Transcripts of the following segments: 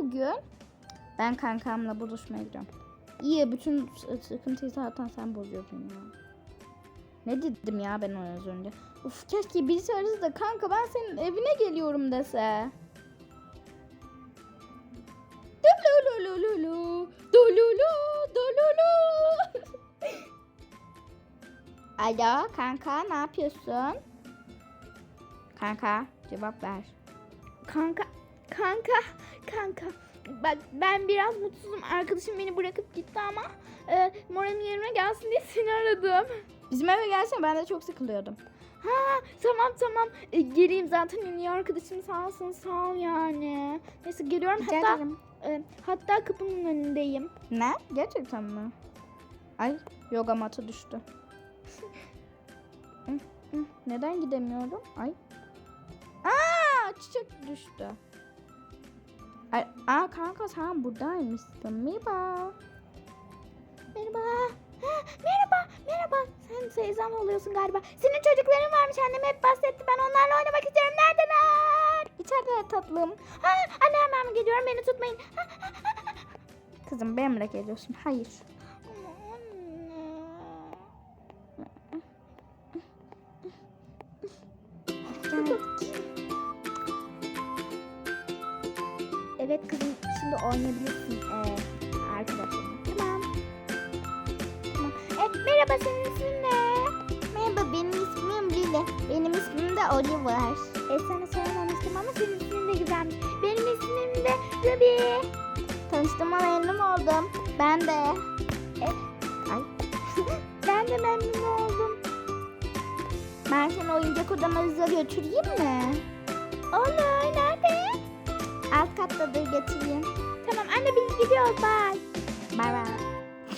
bugün. Ben kankamla buluşmaya gidiyorum. İyi bütün sıkıntıyı zaten sen bozuyorsun ya. Ne dedim ya ben ona az önce? Uf keşke birisi arası da kanka ben senin evine geliyorum dese. Alo kanka ne yapıyorsun? Kanka cevap ver. Kanka, kanka, kanka. Bak ben biraz mutsuzum. Arkadaşım beni bırakıp gitti ama e, moralim yerine gelsin diye seni aradım. Bizim eve gelsene ben de çok sıkılıyordum. Ha tamam tamam. E, geleyim zaten en iyi arkadaşım sağ olsun sağ ol yani. Neyse geliyorum Rica hatta ederim. e, hatta kapının önündeyim. Ne? Gerçekten mi? Ay yoga matı düştü. Hı, hı, Neden gidemiyorum? Ay. Aa çiçek düştü. Aa kanka sen buradaymışsın. Merhaba. Merhaba. Ha, merhaba, merhaba. Sen teyzem oluyorsun galiba. Senin çocukların varmış annem hep bahsetti. Ben onlarla oynamak istiyorum. Neredeler? İçeride tatlım. Ha, anne hemen geliyorum beni tutmayın. Ha, Kızım benimle geliyorsun. Hayır.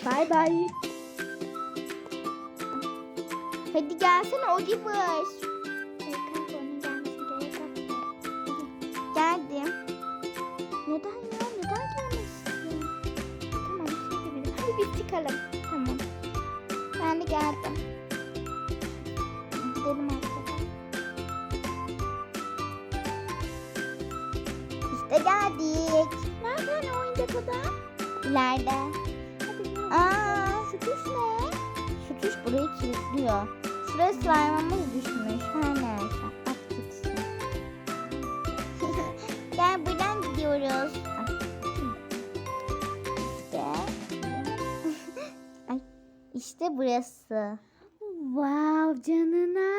Bye bye. Hadi gelsene Oliver. Geldim. Neden ya? Neden gelmesin? Tamam şimdi benim. Hadi biz çıkalım. Tamam. Ben de geldim. Gidelim artık. İşte geldik. Nerede hani oyuncak odam? İleride. Şu ne? şu burayı kilitliyor. Şuraya slime'ımız düşmüş. Her neyse. At gitsin. Gel buradan gidiyoruz. İşte. Ay, işte burası. Wow canına.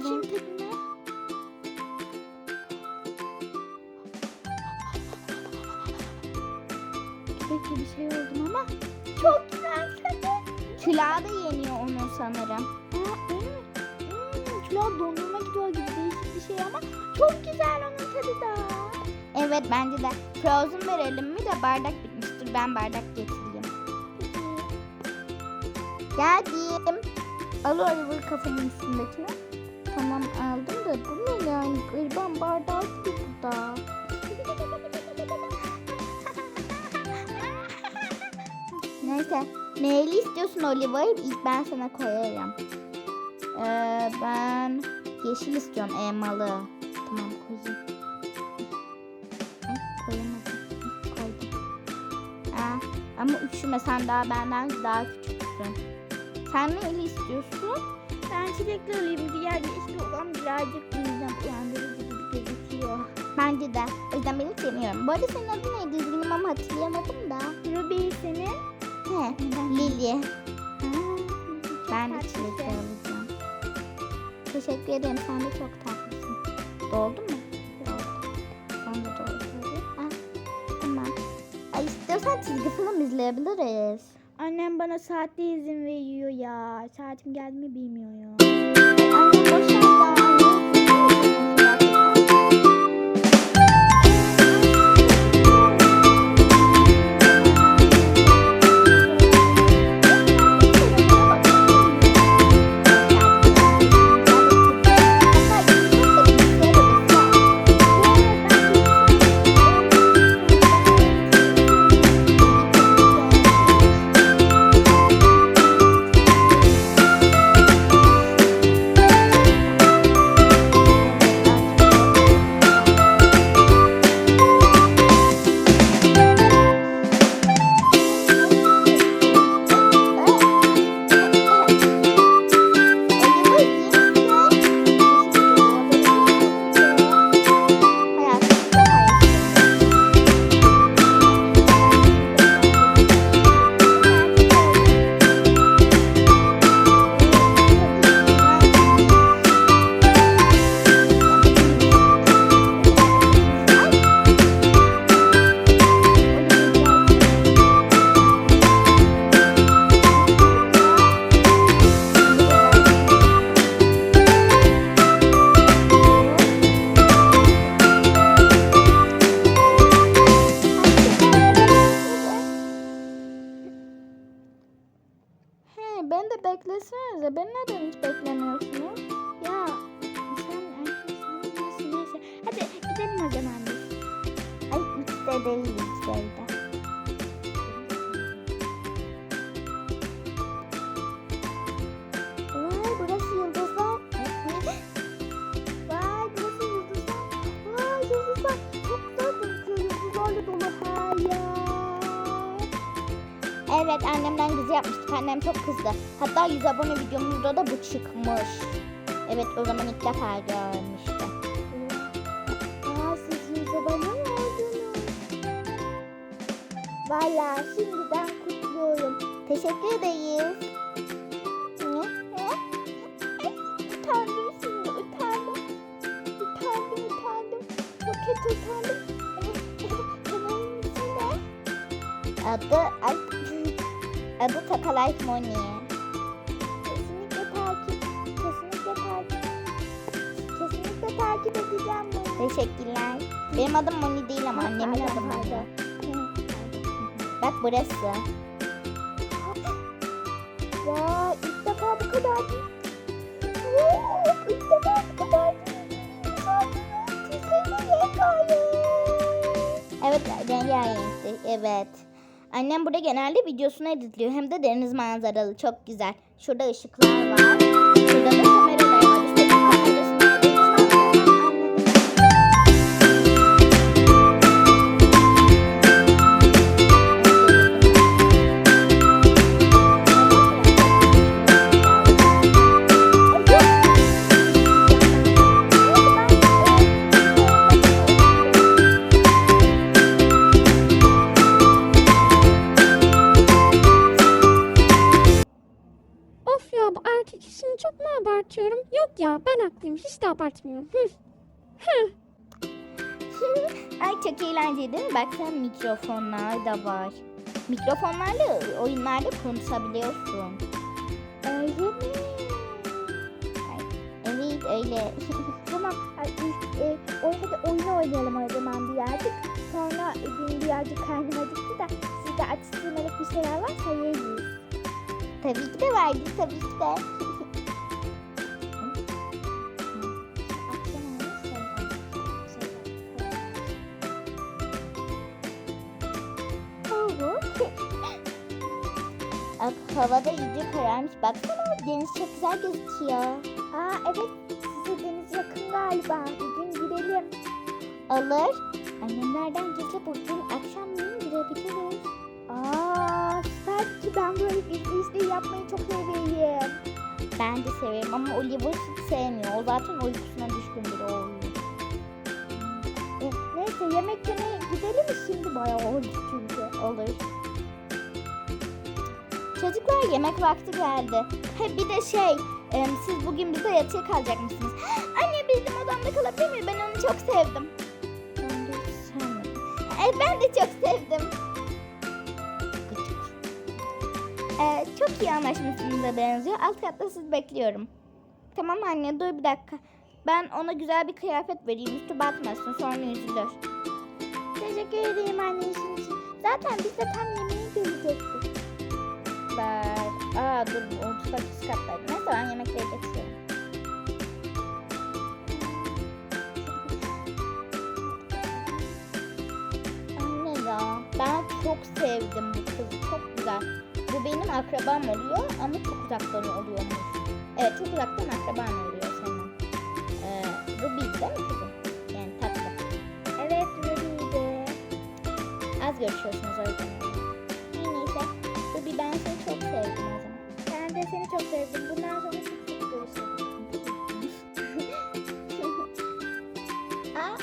Bakayım tadına. Belki bir şey oldum ama çok güzel tadı. Külah da yeniyor onun sanırım. Aa, mi? Hmm, kulağa dondurma gidiyor gibi değişik bir şey ama çok güzel onun tadı da. Evet bence de. Frozen verelim mi de bardak bitmiştir. Ben bardak getireyim. Peki. Geldim. Al Oliver kafanın üstündekini. Tamam aldım da bu ne yani gariban bardağı gibi bu da. Neyse. Neyli istiyorsun Oliver? İlk ben sana koyarım. Ee, ben yeşil istiyorum elmalı. Tamam koyayım. Koyamadım. Koydum. Ama üşüme sen daha benden daha küçüksün. Sen neyli istiyorsun? Ben çilekli olayım. Diğer yeşil olan birazcık midem uyandırıcı gibi gözüküyor. Bence de. O yüzden beni seviyorum. Bu arada senin adın neydi? Üzgünüm ama hatırlayamadım da. Ruby senin? He, Lili. Ben de çilekli alacağım. Teşekkür ederim. Sen de çok tatlısın. Doldu mu? Doldu. Sen de doldu. Ah, tamam. Ay istiyorsan çizgi film izleyebiliriz. Annem bana saatte izin veriyor ya. Saatim geldi mi bilmiyorum. Anne boş Evet annemden gizli yapmıştık. Annem çok kızdı. Hatta 100 abone videomuzda da bu çıkmış. Evet o zaman ilk defa görmüştüm. Aa siz yüze bana mı oldunuz? Valla şimdiden kutluyorum. Teşekkür ederiz. Adı Takalife Money. Kesinlikle takip. Kesinlikle takip. Kesinlikle takip edeceğim bunu. Teşekkürler. Benim adım Moni değil ama annemin adı Moni. Bak burası. Ya ilk defa bu kadar değil. İlk defa bu kadar rengarenk. Evet rengarenkti. Evet. Annem burada genelde videosunu editliyor. Hem de deniz manzaralı. Çok güzel. Şurada ışıklar var. Şurada da kameralar Ay çok eğlenceli değil mi? Baksana mikrofonlar da var. Mikrofonlarla oyunlarda konuşabiliyorsun. Öyle mi? Evet öyle. Tamam. Ay, e, o, hadi oyunu oynayalım o zaman birazcık. Sonra benim birazcık karnım acıktı da sizde atıştırmalık bir şeyler varsa yeriz. tabii ki de vardı tabii ki de. Havada iyice kararmış. Baksana deniz çok güzel gözüküyor. Aa evet size deniz yakın galiba. Bir gün gidelim. Olur. Annemlerden gizli bugün akşamleyin girebiliriz. Aa süper ki ben böyle gizli işleri yapmayı çok severim. Ben de severim ama Oliver hiç sevmiyor. O zaten uykusuna düşkün biri oluyor. E, neyse yemek yemeye gidelim mi şimdi? Bayağı oldu çünkü. Olur. Çocuklar yemek vakti geldi. Ha bir de şey, e, siz bugün bize yatıya kalacak mısınız? Anne bizim odamda kalabilir miyim? Ben onu çok sevdim. E, ben de çok sevdim. E, çok iyi anlaşmışsınıza benziyor. Alt katta sizi bekliyorum. Tamam anne dur bir dakika. Ben ona güzel bir kıyafet vereyim. Üstü batmasın sonra üzülür. Teşekkür ederim anne için. Zaten biz de tam yemeğe gelecektik. Ver. Aa dur mutfak üst kattaydı. Neyse ben yemekleri getiriyorum. Anne ya ben çok sevdim bu kızı. Çok güzel. Bu benim akrabam oluyor ama çok uzaktan oluyormuş. Evet çok uzaktan akraban oluyor senin. Ee, Ruby değil mi kızım? Yani tatlı. Evet Ruby'di. Az görüşüyorsunuz o yüzden. Sevdim. Bundan sonra sık sık görüşürüz. Aa,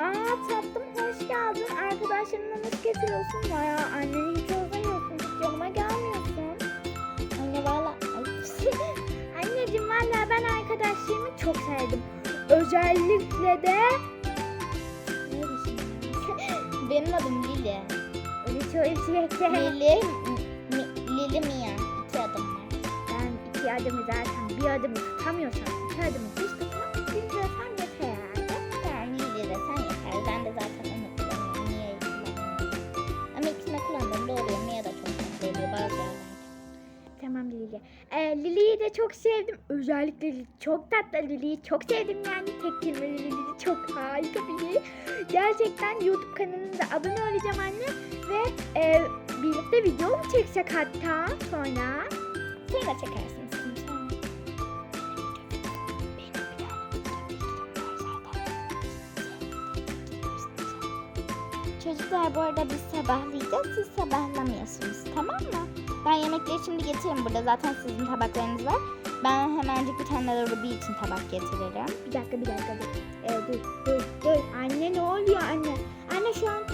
Aa tatlım hoş geldin. Arkadaşlarınla nasıl getiriyorsun? Baya anneni hiç özlemiyorsun. Hiç yanıma gelmiyorsun. Anne valla. Anneciğim valla ben arkadaşlarımı çok sevdim. Özellikle de... Benim adım Lili. Söyleyecektim. Lili, adımı zaten bir adımı tutamıyorsam iki adımı hiç tutmam. Bir desem yeter herhalde. Yani Lili desen yeter. Ben de zaten onu kullanıyorum. Mia'yı kullanıyorum. Ama ikisini kullandığımda oluyor. Mia da çok tatlı oluyor bazı yerlerde. Tamam Lili. Ee, Lili'yi de çok sevdim. Özellikle Lili çok tatlı Lili'yi çok sevdim yani. Tek kelimeli Lili çok harika biri. Gerçekten YouTube kanalına da abone olacağım anne. Ve e, birlikte video mu çeksek hatta sonra? De çekersin Çocuklar bu arada biz sabahlayacağız. Siz sabahlamıyorsunuz tamam mı? Ben yemekleri şimdi getiririm burada. Zaten sizin tabaklarınız var. Ben hemencik bir tane Ruby için tabak getiririm. Bir dakika bir dakika dur. Ee, dur dur dur. Anne ne oluyor anne? Anne şu an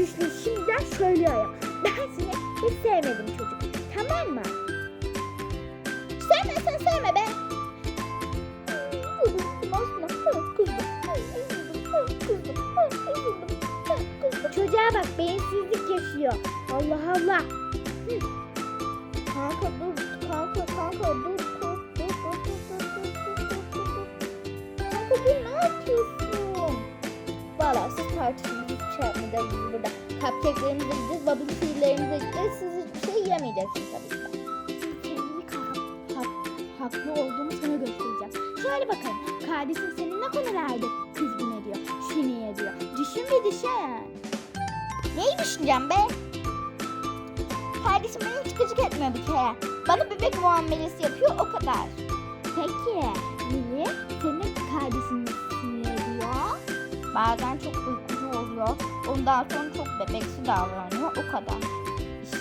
Dürüstlüğü şimdiden söylüyorum. Ben seni hiç sevmedim çocuk. Tamam mı? Yemeyeceksiniz tabii ki. Haklı olduğumu sana göstereceğim. Şöyle bakalım. Kardeşin senin ne konularda kızgın ediyor, sinir ediyor. Düşün bir düşün. Neyi düşüneceğim be? Kardeşim beni hiç gıcık etmiyor bir kere. Bana bebek muamelesi yapıyor o kadar. Peki niye senin kardeşin sinir ediyor? Bazen çok uykucu oluyor. Ondan sonra çok bebeksi davranıyor o kadar.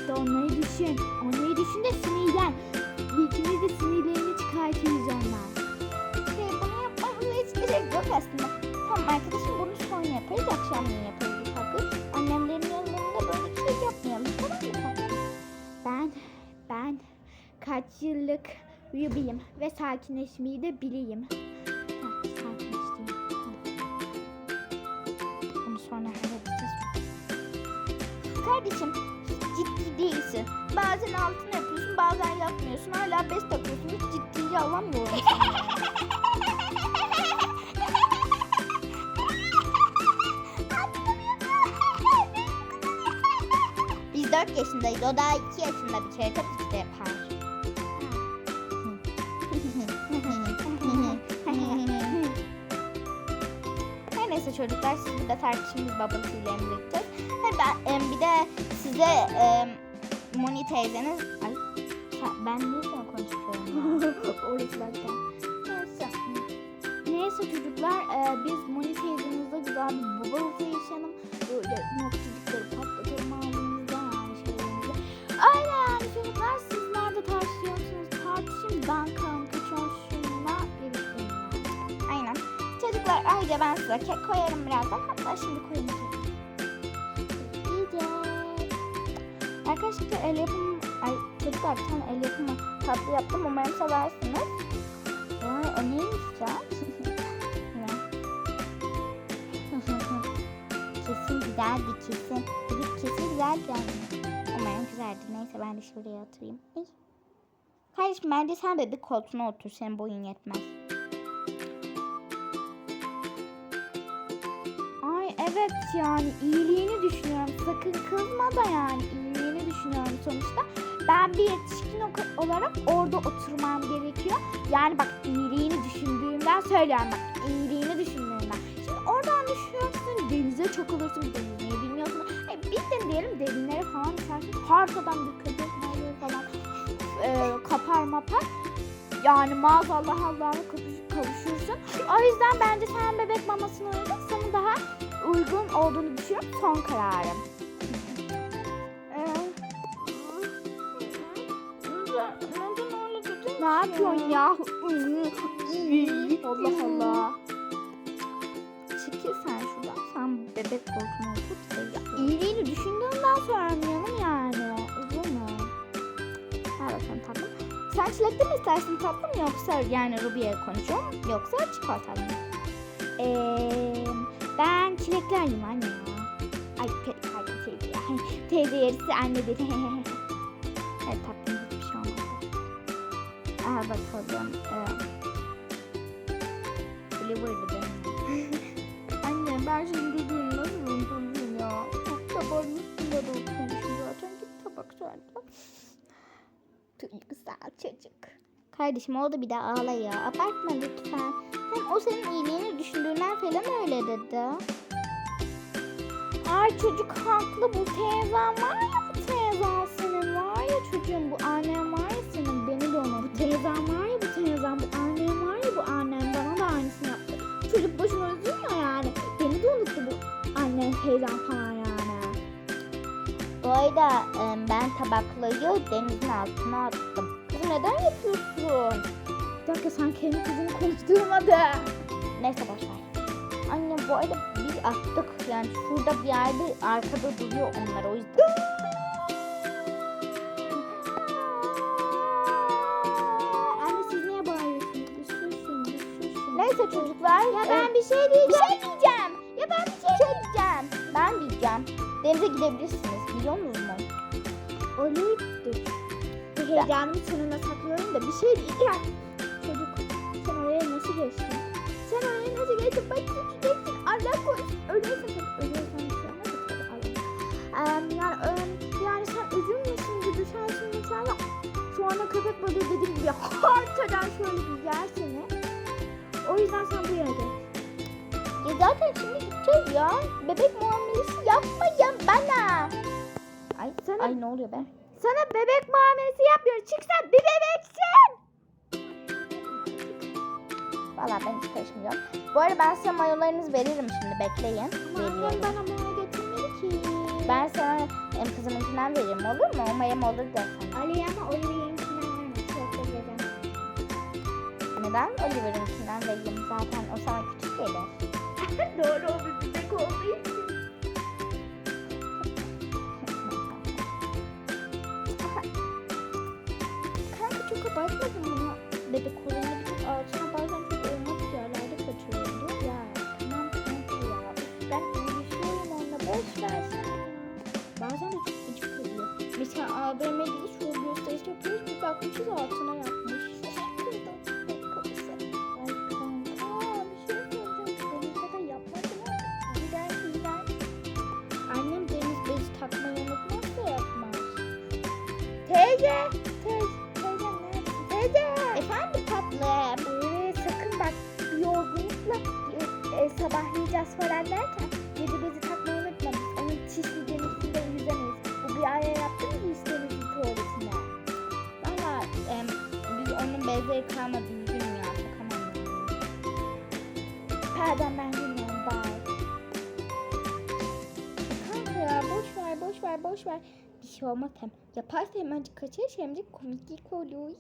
İşte onları düşün. Onları düşün de sinirlen. İkimiz de sinirlerini çıkartırız ondan. Şey, bunu yapmamıza hiç gerek yok aslında. Tamam arkadaşım bunu sonra yaparız. Akşamleyin yaparız ufaklık. Annemlerin yanlarında böyle bir şey yapmayalım. Tamam mı? Ben, ben kaç yıllık uyubayım ve sakinleşmeyi de bileyim. Kardeşim değilsin. Bazen altın yapıyorsun bazen yapmıyorsun. Hala bez takıyorsun. Hiç ciddiye alamıyorum. Biz 4 yaşındayız. O daha 2 yaşında bir kere tabii ki de yapar. Her neyse çocuklar siz burada tartışımız babasıyla emredeceğiz. Bir de size Moni teyzeniz... Ay ben niye sana konuşuyorum zaten. Neyse. Neyse çocuklar e, biz Moni teyzemizle güzel bir baba ruhu yaşayalım. Böyle noktalıkları patlatalım ağzımızda yani şeylerimizi. Öyle yani çocuklar sizler de tartışıyorsunuz. Tartışın ben kanka şunla birlikteyim. Aynen. Çocuklar ayrıca ben size kek koyarım birazdan. Hatta şimdi koyayım Arkadaşlar el yapımı... Ay çocuklar bir tane el yapımı tatlı yaptım. Umarım seversiniz. Vay o neymiş kesin güzeldi kesin. Evet kesin güzeldi yani. Umarım güzeldi. Neyse ben de şuraya oturayım. Ay. Kardeşim bence sen bebek koltuğuna otur. Senin boyun yetmez. Ay evet yani iyiliğini düşünüyorum. Sakın kızma da yani düşünüyorum sonuçta. Ben bir yetişkin olarak orada oturmam gerekiyor. Yani bak iyiliğini düşündüğümden söylüyorum bak iyiliğini düşündüğümden. Şimdi oradan düşüyorsun denize çok olursun denizmeyi bilmiyorsun. E, bildin diyelim derinlere falan düşersin. Haritadan bir balığı falan e, kapar mapar. Yani maazallah Allah'a kavuş- kavuşursun. O yüzden bence sen bebek mamasına uygun. Daha uygun olduğunu düşünüyorum. Son kararım. Yapıyorsun ya? Allah Allah. Çekil sen şuradan. Sen bebek koltuğuna otur. seviyorum. İyiliğini düşündüğümden sormuyorum yani. Üzülme. Ver bakalım tatlım. Sen çilekli mi istersin tatlım yoksa yani Ruby'ye konuşuyorum yoksa çikolatalı mı? Ee, ben çilekli anne ya. Ay pardon teyze ya. Teyze yarısı anne dedi. Al bakalım. Ee, Flavor'lı benim. Anne ben şimdi Ruby'yi nasıl unuturum ya? Tabağın üstünde de oturmuşum zaten. Git tabak söyle. Güzel çocuk. Kardeşim o da bir de ağla ya. Abartma lütfen. Hem o senin iyiliğini düşündüğünden falan öyle dedi. Ay çocuk haklı bu teyzen var ya bu teyzen senin var ya çocuğum bu annen var de unut. Bu teyzen var ya bu teyzen bu annen var ya bu annen bana da aynısını yaptı. Çocuk boşuna üzülmüyor yani. Beni de unuttu bu annen teyzen falan yani. Bu arada e, ben tabakları denizin altına attım. Kızım neden yapıyorsun? Bir dakika sen kendi kızını konuşturmadı. Neyse boş ver. Anne bu arada biz attık. Yani şurada bir yerde arkada duruyor onlar o yüzden. Çocuklar. Ya e, ben bir şey bir diyeceğim. şey diyeceğim. Ya ben bir şey diyeceğim. Ben diyeceğim. Denize gidebilirsiniz biliyor musunuz? Oluydu. Bir heyecanımı sonuna saklıyorum da bir şey diyeceğim. Çocuk sen oraya nasıl geçtin? Sen oraya nasıl geçtin? Bak düşeceksin. Allah korusun. Ölüyorsun bir şey Allah. Em, yani, em, yani sen üzülmüyorsun gibi düşersin mesela. Sonra köpek balığı dediğim gibi haritadan şöyle bir yer seni. O yüzden sen buraya geç. Ya zaten şimdi gideceğiz ya. Bebek muamelesi yapmayın bana. Ay, Sana- ay ne oluyor be? Sana bebek muamelesi yapmıyorum. Çık sen bir bebeksin. Valla ben hiç karışmayacağım. Bu arada ben size mayolarınızı veririm şimdi bekleyin. Ama annem bana maya getirmedi ki. Ben sana em, kızımınkinden veririm olur mu? Umarım olur desen. Ali ama Oliver'inkinden verme. Neden Oliver'ınkinden vereyim? Zaten o sana küçük gelir. Doğru o bir bebek olduğu için. Kanka çok abartmadın bunu. Bebek olayını bir bazen çok olmak yerlerde kaçırıyordu. Ya tamam kanka ya. Ben onunla. Boş. Bazen de çok gıcık oluyor. Mesela AVM'de şov gösterisi yapıyoruz. Bir bakmışız altına yapmış. Teyze. Efendim tatlım. Ee, sakın bak yorgunlukla e, e, sabahlayacağız falan derken gece bezi takmayı unutma. Biz onun çişli denizinde yüzemeyiz. Bu bir aya yaptı mı bu denizin tuvaletine? Valla em, biz onun bezleri kalmadı. Üzgünüm ya. Takamam yani. Pardon ben bilmiyorum. Bye. Kanka ya boş ver boş ver boş ver. Şey olmaz hem. Yaparsa hemen kaçar hem de komiklik olur.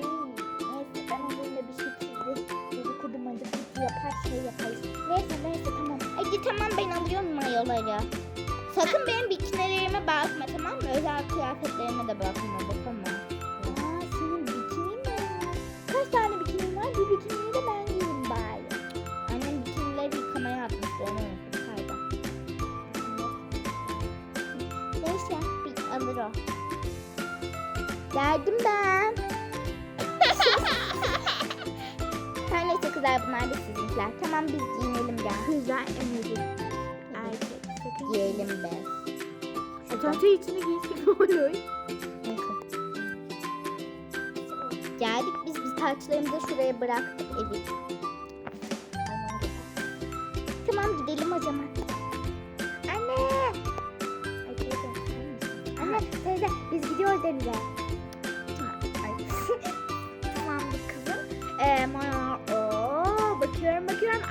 Hmm, Neyse ben onunla bir şekilde dedikodu madikodu yapar şey yaparız. Neyse neyse tamam. Hadi tamam ben alıyorum mayoları. Sakın benim bikinilerime bakma tamam mı? Özel kıyafetlerime de bakma bakama. Tamam biz giyinelim ya. Kızlar emiri. Erkek. Sakın Giyelim be. Çanta içine giysin olur. Geldik biz biz taçlarımızı şuraya bıraktık evet. Tamam gidelim o zaman. Anne. Ay teyze. Anne teyze biz gidiyoruz denize. Ay. Tamamdır kızım. Ee,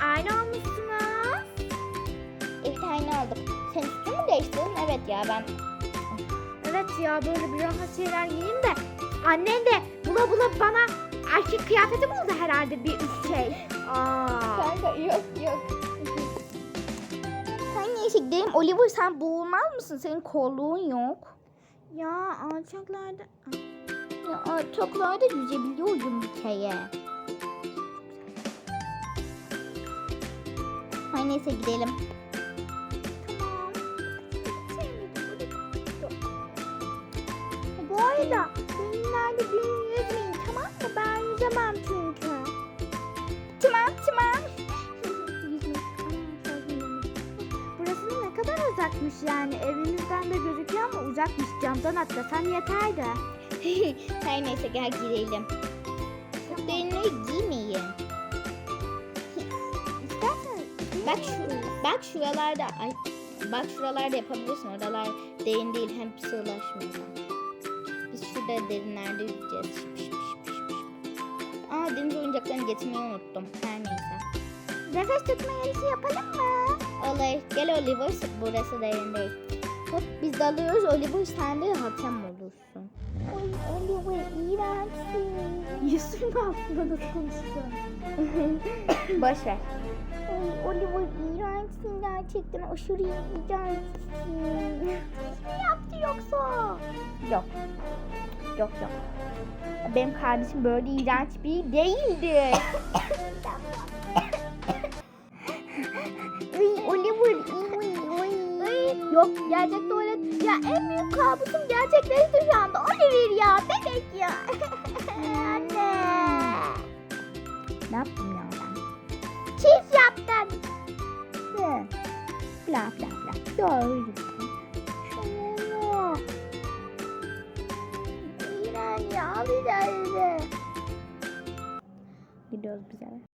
aynı olmuşsunuz. Evet aynı olduk. Sen üstünü mü değiştirdin? Evet ya ben Evet ya böyle bir rahat şeyler giyeyim de annen de bula bula bana erkek kıyafeti buldu herhalde bir üst şey. Aa. Kanka yok yok. Sen neyse gidelim. Oliver sen boğulmaz mısın? Senin kolluğun yok. Ya alçaklarda. Ya alçaklarda yüzebiliyorum bir kere. Hay neyse gidelim. Bu arada benimlerde beni yüzmeyin tamam mı? Ben yüzemem çünkü. Tamam tamam. Burası ne kadar uzakmış yani. Evimizden de gözüküyor ama uzakmış. Camdan atlasan yeterdi. Her neyse gel girelim. Bak şuralarda, ay, bak şuralarda yapabilirsin. Oralar derin değil, hem sığlaşmıyor. Biz şurada derinlerde yüzeceğiz. Şıp şıp şıp şıp şıp. Aa deniz oyuncaklarını getirmeyi unuttum. Her neyse. Nefes tutma yarışı yapalım mı? Olur. Gel Oliver, burası derin değil. Hop biz dalıyoruz. Oliver sen de hakem olursun. Oy Oliver iğrençsin. Yüzün altında nasıl konuşuyorsun? Boş ver. Oy Oliver iğrençsin gerçekten aşırı. Kim yaptı yoksa? Yok. Yok yok. Benim kardeşim böyle iğrenç bir değildi. Oliver. Yok gerçek tuvalet. Ya en büyük kabusum gerçekleşti şu anda. Oliver ya bebek ya. Anne. ne yaptım ya ben? Çiz yaptın. Ne? Bla bla bla. Doğru. Şunu. Ya bir de. Gidiyoruz biz eve.